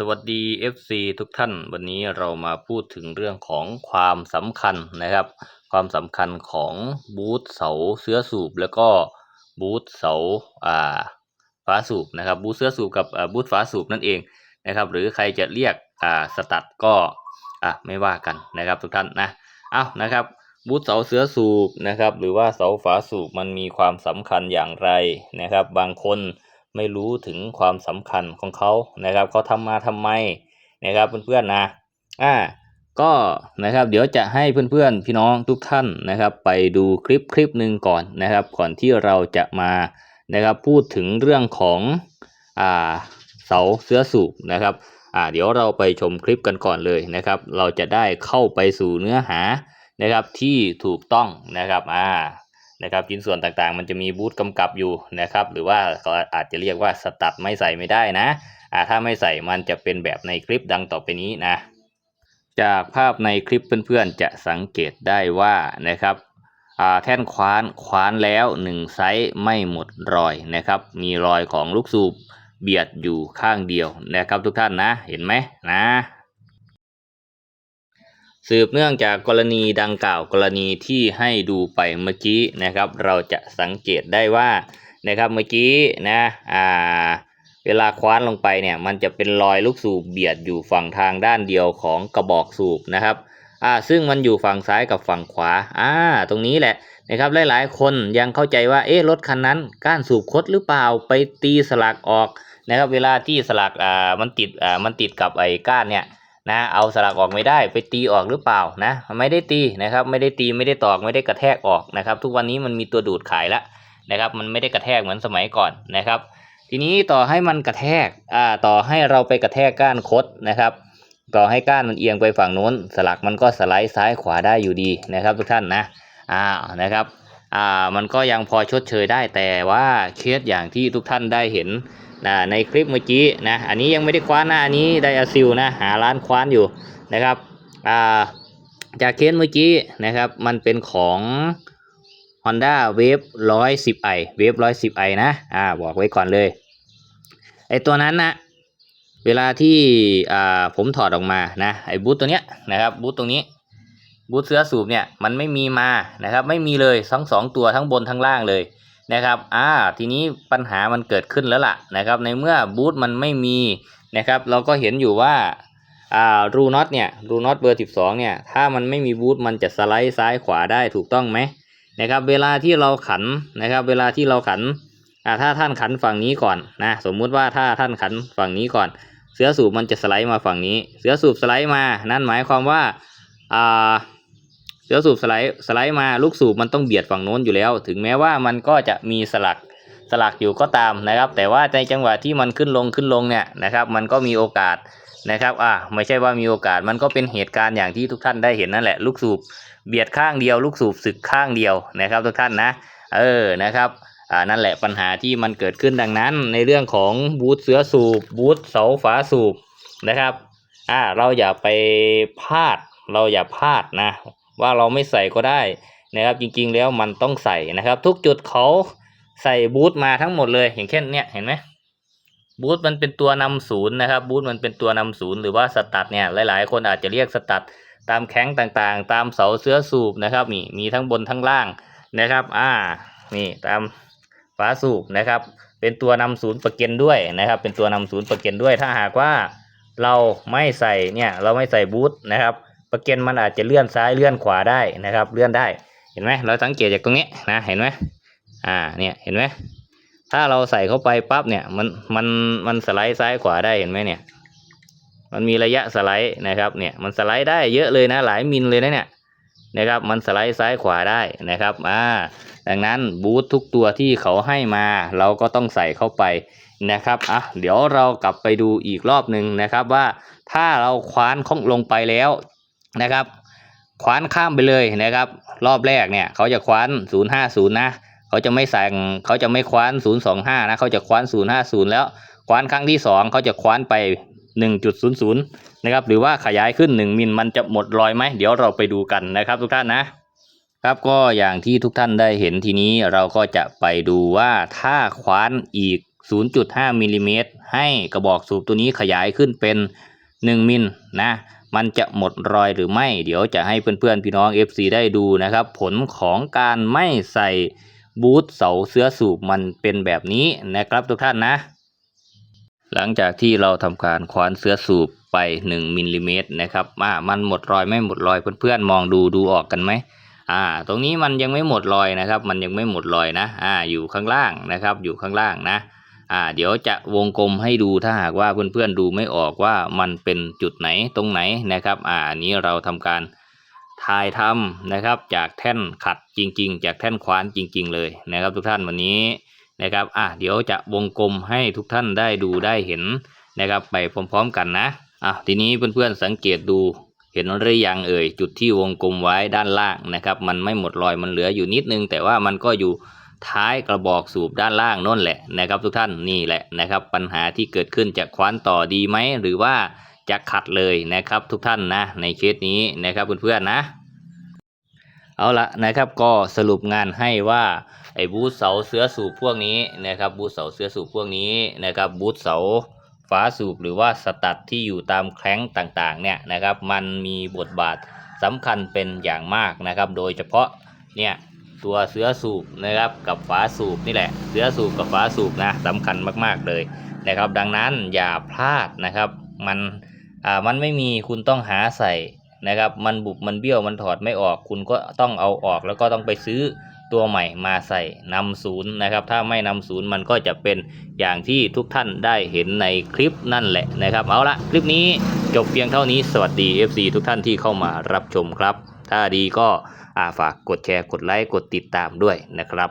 สวัสดี FC ทุกท่าน วันนี้เรามาพูดถึงเรื่องของความสำคัญนะครับ ความสำคัญของบูธเสาเสื้อสูบ แล้วก็บูธเสาอ่าฟ้าสูบนะครับบูธเสื้อสูบกับบูธฟ้าสูบนั่นเองนะครับ หรือใครจะเรียกอ่าสตัดก็อะไม่ว่ากันนะครับทุกท่านนะเอานะครับบูธเสาเสื้อสูบนะครับ หรือว่าเสาฝาสูบมันมีความสำคัญอย่างไรนะครับ บางคน ไม่รู้ถึงความสำคัญของเขานะครับเขาทำมาทำไมนะครับเพื่อนๆนะอ่าก็นะครับเดี๋ยวจะให้เพื่อนๆพี่น้องทุกท่านนะครับ ไปดูคลิปคลิปหนึ่งก่อนนะครับ ก่อนที่เราจะมานะครับพูดถึงเรื่องของอ่าเสาเสื้อสูบนะครับอ่าเดี๋ยวเราไปชมคลิปกันก่อนเลยนะครับ เราจะได้เข้าไปสู่เนื้อหานะครับที่ถูกต้องนะครับอ่า นะครับชิ้นส่วนต่างๆ มันจะมีบูธกำกับอยู่นะครับ หรือว่าก็อาจจะเรียกว่าสตัดไม่ใส่ไม่ได้นะอ่าถ้าไม่ใส่มันจะเป็นแบบในคลิปดังต่อไปนี้นะ จากภาพในคลิปเพื่อนๆจะสังเกตได้ว่านะครับแท่นคว้านคว้านแล้ว1ไซส์ไม่หมดรอยนะครับ มีรอยของลูกสูบเบียดอยู่ข้างเดียวนะครับทุกท่านนะ เห็นไหมนะ สืบเนื่องจากกรณีดังกล่าวกรณีที่ให้ดูไปเมื่อกี้นะครับ เราจะสังเกตได้ว่านะครับเมื่อกี้นะอ่าเวลาคว้านลงไปเนี่ยมันจะเป็นรอยลูกสูบเบียดอยู่ฝั่งทางด้านเดียวของกระบอกสูบนะครับอ่าซึ่งมันอยู่ฝั่งซ้ายกับฝั่งขวาอ่าตรงนี้แหละนะครับหลายๆ คนยังเข้าใจว่าเอ๊ะรถคันนั้นก้านสูบคดหรือเปล่าไปตีสลักออกนะครับเวลาที่สลักอ่ามันติดอ่ามันติดกับไอ้ก้านเนี่ย นะเอาสลักออกไม่ได้ไปตีออกหรือเปล่านะไม่ได้ตีนะครับไม่ได้ตีไม่ได้ตอกไม่ได้กระแทกออกนะครับ ทุกวันนี้มันมีตัวดูดขายแล้วนะครับ มันไม่ได้กระแทกเหมือนสมัยก่อนนะครับ ทีนี้ต่อให้มันกระแทกอ่าต่อให้เราไปกระแทกก้านคดนะครับ ต่อให้ก้านมันเอียงไปฝั่งโน้น สลักมันก็สไลด์ซ้ายขวาได้อยู่ดีนะครับ ทุกท่านนะอ่านะครับอ่ามันก็ยังพอชดเชยได้แต่ว่าเคสอย่างที่ทุกท่านได้เห็น นะในคลิปเมื่อกี้นะอันนี้ยังไม่ได้คว้านนะอันนี้ไดอะซิลนะหาร้านคว้านอยู่นะครับอ่าจากเคสเมื่อกี้นะครับมันเป็นของ Honda Wave 110i Wave 110i นะอ่าบอกไว้ก่อนเลยไอตัวนั้นนะเวลาที่อ่าผมถอดออกมานะไอบูทตัวเนี้ยนะครับบูทตรงนี้บูทเสื้อสูบเนี่ยมันไม่มีมานะครับไม่มีเลยทั้งสองตัวทั้งบนทั้งล่างเลย นะครับอ่าทีนี้ปัญหามันเกิดขึ้นแล้วล่ะนะครับในเมื่อบูทมันไม่มีนะครับเราก็เห็นอยู่ว่าอ่ารูน็อตเนี่ยรูน็อตเบอร์ 12เนี่ยถ้ามันไม่มีบูทมันจะสไลด์ซ้ายขวาได้ถูกต้องไหมนะครับเวลาที่เราขันนะครับเวลาที่เราขันอ่าถ้าท่านขันฝั่งนี้ก่อนนะสมมุติว่าถ้าท่านขันฝั่งนี้ก่อน เสือสูบมันจะสไลด์มาฝั่งนี้ เสือสูบสไลด์มา นั่นหมายความว่าอ่า เสือสูบสไลด์สไลด์มาลูกสูบมันต้องเบียดฝั่งโน้นอยู่แล้ว ถึงแม้ว่ามันก็จะมีสลักสลักอยู่ก็ตามนะครับ แต่ว่าในจังหวะที่มันขึ้นลงขึ้นลงเนี่ยนะครับ มันก็มีโอกาสนะครับอ่าไม่ใช่ว่ามีโอกาสมันก็เป็นเหตุการณ์อย่างที่ทุกท่านได้เห็นนั่นแหละ ลูกสูบเบียดข้างเดียวลูกสูบสึกข้างเดียวนะครับ ทุกท่านนะเออนะครับอ่านั่นแหละปัญหาที่มันเกิดขึ้นดังนั้น ในเรื่องของบูธเสือสูบบูธเสาฝาสูบนะครับอ่าเราอย่าไปพลาดเราอย่าพลาดนะ ว่าเราไม่ใส่ก็ได้นะครับ จริงๆแล้วมันต้องใส่นะครับ ทุกจุดเขาใส่บูทมาทั้งหมดเลยอย่างเช่นเนี่ยเห็นไหมบูทมันเป็นตัวนำศูนย์นะครับบูทมันเป็นตัวนำศูนย์หรือว่าสตัดเนี่ยหลายๆ คนอาจจะเรียกสตัดตามแข้งต่างๆ ตามเสาเสื้อสูบนะครับมีมีทั้งบนทั้งล่างนะครับอ่านี่ตามฝาสูบนะครับ เป็นตัวนำศูนย์ประเกนด้วยนะครับ เป็นตัวนำศูนย์ประเกนด้วย ถ้าหากว่าเราไม่ใส่เนี่ยเราไม่ใส่บูทนะครับ ประเก็นมันอาจจะเลื่อนซ้ายเลื่อนขวาได้นะครับ เลื่อนได้เห็นไหมเราสังเกตจากตรงนี้นะเห็นไหมอ่าเนี่ยเห็นไหมถ้าเราใส่เข้าไปปั๊บเนี่ยมันมันมันสไลด์ซ้ายขวาได้เห็นไหมเนี่ย มันมีระยะสไลด์นะครับเนี่ยมันสไลด์ได้เยอะเลยนะหลายมิลเลยนะเนี่ยนะครับมันสไลด์ซ้ายขวาได้นะครับอ่าดังนั้นบูททุกตัวที่เขาให้มาเราก็ต้องใส่เข้าไปนะครับอะเดี๋ยวเรากลับไปดูอีกรอบหนึ่งนะครับว่าถ้าเราคว้านข้องลงไปแล้ว นะครับคว้านข้ามไปเลยนะครับ รอบแรกเนี่ยเขาจะคว้าน 050 นะเขาจะไม่สั่งเขาจะไม่คว้าน 025 นะเขาจะคว้าน 050 แล้วคว้านครั้งที่ 2เขาจะคว้านไป 1.00 นะครับหรือว่าขยายขึ้น 1 มิลมันจะหมดรอยไหมเดี๋ยวเราไปดูกันนะครับทุกท่านนะครับก็อย่างที่ทุกท่านได้เห็นทีนี้เราก็จะไปดูว่าถ้าคว้านอีก 0.5มิลลิเมตรให้กระบอกสูบตัวนี้ขยายขึ้นเป็น 1 มิลนะ มันจะหมดรอยหรือไม่ เดี๋ยวจะให้เพื่อนๆพี่น้อง FC ได้ดูนะครับ ผลของการไม่ใส่บูทเสาเสื้อสูบมันเป็นแบบนี้นะครับทุกท่านนะ หลังจากที่เราทำการควานเสื้อสูบไป 1มิลลิเมตรนะครับอ่ามันหมดรอยไม่หมดรอยเพื่อนๆมองดูดูออกกันไหมอ่า ตรงนี้มันยังไม่หมดรอยนะครับ มันยังไม่หมดรอยนะ อ่า อยู่ข้างล่างนะครับ อยู่ข้างล่างนะ อ่าเดี๋ยวจะวงกลมให้ดูถ้าหากว่าเพื่อนๆดูไม่ออกว่ามันเป็นจุดไหนตรงไหนนะครับอ่าอันนี้เราทำการถ่ายทำนะครับจากแท่นขัดจริง ๆ จากแท่นควานจริง ๆ เลยนะครับ ทุกท่านวันนี้นะครับอะเดี๋ยวจะวงกลมให้ทุกท่านได้ดูได้เห็นนะครับไปพร้อมๆกันนะอะทีนี้เพื่อนๆสังเกตดูเห็นหรือยังเอ่ยจุดที่วงกลมไว้ด้านล่างนะครับ มันไม่หมดรอยมันเหลืออยู่นิดนึง แต่ว่ามันก็อยู่ ท้ายกระบอกสูบด้านล่างนั่นแหละนะครับ ทุกท่านนี่แหละนะครับ ปัญหาที่เกิดขึ้นจะคว้านต่อดีไหมหรือว่าจะขัดเลยนะครับ ทุกท่านนะ ในเคสนี้นะครับเพื่อนๆนะ เอาละนะครับก็สรุปงานให้ว่าไอ้บูธเสาเสือสูบพวกนี้นะครับ บูธเสาเสือสูบพวกนี้นะครับ บูธเสาฝาสูบหรือว่าสตัดที่อยู่ตามแคร้งต่างๆเนี่ยนะครับ มันมีบทบาทสำคัญเป็นอย่างมากนะครับ โดยเฉพาะเนี่ย ตัวเสือสูบนะครับกับฝาสูบนี่แหละ เสือสูบกับฝาสูบนะสำคัญมากๆเลยนะครับ ดังนั้นอย่าพลาดนะครับ มันอ่ามันไม่มีคุณต้องหาใส่นะครับ มันบุบมันเบี้ยวมันถอดไม่ออก คุณก็ต้องเอาออกแล้วก็ต้องไปซื้อตัวใหม่มาใส่นำศูนย์นะครับ ถ้าไม่นำศูนย์มันก็จะเป็นอย่างที่ทุกท่านได้เห็นในคลิปนั่นแหละนะครับ เอาละคลิปนี้จบเพียงเท่านี้สวัสดี FC ทุกท่านที่เข้ามารับชมครับ ถ้าดีก็ ฝากกดแชร์กดไลค์กดติดตามด้วยนะครับ